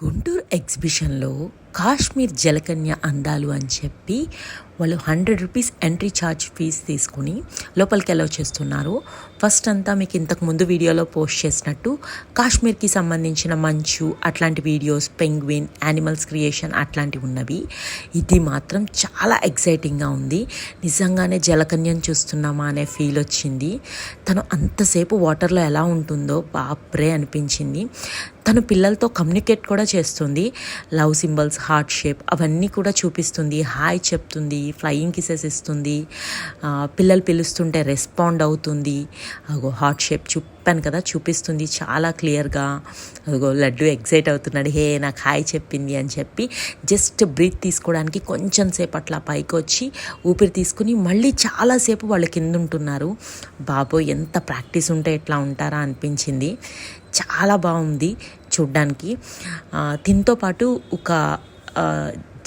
గుంటూరు ఎగ్జిబిషన్లో కాశ్మీర్ జలకన్య అందాలు అని చెప్పి వాళ్ళు hundred rupees entry charge fee తీసుకుని లోపలికి అలౌ చేస్తున్నారు. ఫస్ట్ అంతా మీకు ఇంతకు ముందు వీడియోలో పోస్ట్ చేసినట్టు కాశ్మీర్కి సంబంధించిన మంచు అట్లాంటి వీడియోస్ పెంగ్విన్ యానిమల్స్ క్రియేషన్ అట్లాంటివి ఉన్నవి. ఇది మాత్రం చాలా ఎక్సైటింగ్గా ఉంది. నిజంగానే జలకన్యం చూస్తున్నామా అనే ఫీల్ వచ్చింది. తను అంతసేపు వాటర్లో ఎలా ఉంటుందో బాప్రే అనిపించింది. తను పిల్లలతో కమ్యూనికేట్ కూడా చేస్తుంది. లవ్ సింబల్స్ హార్ట్ షేప్ అవన్నీ కూడా చూపిస్తుంది. హాయ్ చెప్తుంది. ఫ్లయింగ్ కిసెస్ ఇస్తుంది. పిల్లలు పిలుస్తుంటే రెస్పాండ్ అవుతుంది. అగో హార్ట్ షేప్ చూపాను కదా చూపిస్తుంది చాలా క్లియర్గా అగో లడ్డు ఎగ్జైట్ అవుతున్నాడు. హే నాకు హాయ్ చెప్పింది అని చెప్పి జస్ట్ బ్రీత్ తీసుకోవడానికి కొంచెం సేపు అట్లా పైకి వచ్చి ఊపిరి తీసుకుని మళ్ళీ చాలాసేపు వాళ్ళు కింద ఉంటున్నారు బాబో ఎంత ప్రాక్టీస్ ఉంటే ఎట్లా ఉంటారా అనిపించింది. చాలా బాగుంది చూడ్డానికి. దీంతో పాటు ఒక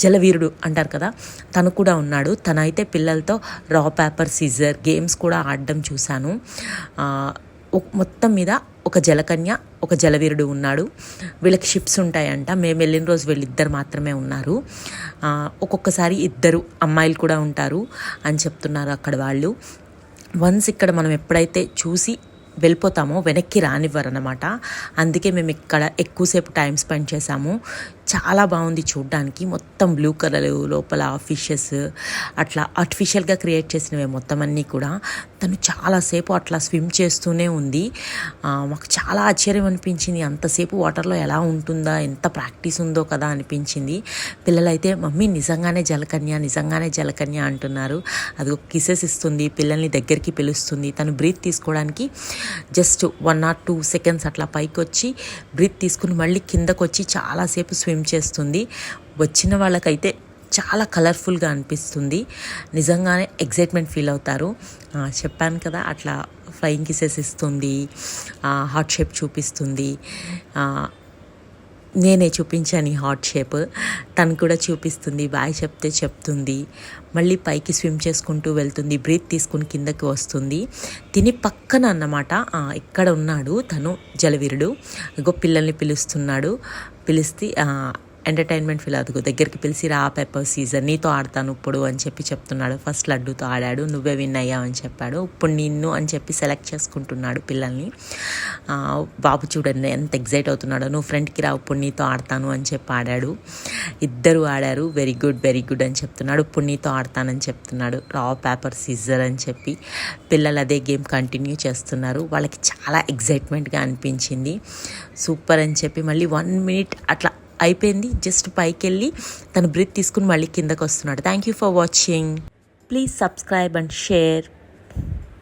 జలవీరుడు అంటారు కదా తను కూడా ఉన్నాడు. తనైతే పిల్లలతో రా పేపర్ సీజర్ గేమ్స్ కూడా ఆడడం చూశాను. మొత్తం మీద ఒక జలకన్య ఒక జలవీరుడు ఉన్నాడు. వీళ్ళకి షిప్స్ ఉంటాయంట. మేము వెళ్ళిన రోజు వీళ్ళిద్దరు మాత్రమే ఉన్నారు. ఒక్కొక్కసారి ఇద్దరు అమ్మాయిలు కూడా ఉంటారు అని చెప్తున్నారు అక్కడ వాళ్ళు. వన్స్ ఇక్కడ మనం ఎప్పుడైతే చూసి వెళ్ళిపోతామో వెనక్కి రానివ్వరు అనమాట అందుకే మేము ఇక్కడ ఎక్కువసేపు టైం స్పెండ్ చేసాము చాలా బాగుంది చూడ్డానికి. మొత్తం బ్లూ కలర్ లోపల ఫిషెస్ అట్లా ఆర్టిఫిషియల్గా క్రియేట్ చేసినవి మొత్తం అన్నీ కూడా. తను చాలాసేపు అట్లా స్విమ్ చేస్తూనే ఉంది. మాకు చాలా ఆశ్చర్యం అనిపించింది. అంతసేపు వాటర్లో ఎలా ఉంటుందా ఎంత ప్రాక్టీస్ ఉందో కదా అనిపించింది. పిల్లలైతే మమ్మీ నిజంగానే జలకన్య నిజంగానే జలకన్య అంటున్నారు. అది ఒక కిసెస్ ఇస్తుంది. పిల్లల్ని దగ్గరికి పిలుస్తుంది. తను బ్రీత్ తీసుకోవడానికి just one or two seconds అట్లా పైకి వచ్చి బ్రీత్ తీసుకుని మళ్ళీ కిందకు వచ్చి చాలాసేపు స్విమ్ చేస్తుంది. వచ్చిన వాళ్ళకైతే చాలా కలర్ఫుల్గా అనిపిస్తుంది. నిజంగానే ఎగ్జైట్మెంట్ ఫీల్ అవుతారు. చెప్పాను కదా అట్లా ఫ్లయింగ్ కిసెస్ ఇస్తుంది. హాట్ షేప్ చూపిస్తుంది. నేనే చూపించాను ఈ హాట్ షేప్. తను కూడా చూపిస్తుంది బాయ్ చెప్తే చెప్తుంది. మళ్ళీ పైకి స్విమ్ చేసుకుంటూ వెళ్తుంది బ్రీత్ తీసుకుని కిందకి వస్తుంది. తిని పక్కన అన్నమాట ఇక్కడ ఉన్నాడు తను జలవీరుడు. ఇగో పిల్లల్ని పిలుస్తున్నాడు. పిలిస్తే ఎంటర్టైన్మెంట్ ఫీల్ అవుతుంది దగ్గరికి పిలిచి రా పెప్పర్ సీజన్ నీతో ఆడతాను ఇప్పుడు అని చెప్పి చెప్తున్నాడు. ఫస్ట్ లడ్డూతో ఆడాడు నువ్వే విన్ అయ్యావు అని చెప్పాడు. ఇప్పుడు నిన్ను అని చెప్పి సెలెక్ట్ చేసుకుంటున్నాడు పిల్లల్ని. బాబు చూడండి ఎంత ఎగ్జైట్ అవుతున్నాడో. నువ్వు ఫ్రెండ్కి రా ఇప్పుడు నీతో ఆడతాను అని చెప్పి ఆడాడు. ఇద్దరు ఆడారు వెరీ గుడ్ వెరీ గుడ్ అని చెప్తున్నాడు. ఇప్పుడు నీతో ఆడతానని చెప్తున్నాడు. రా పేపర్ సీజర్ అని చెప్పి పిల్లలు అదే గేమ్ కంటిన్యూ చేస్తున్నారు. వాళ్ళకి చాలా ఎగ్జైట్మెంట్గా అనిపించింది. సూపర్ అని చెప్పి మళ్ళీ వన్ మినిట్ అట్లా అయిపోయింది. జస్ట్ పైకి వెళ్ళి తను బ్రీత్ తీసుకుని మళ్ళీ కిందకు వస్తున్నాడు thank you for watching please subscribe and share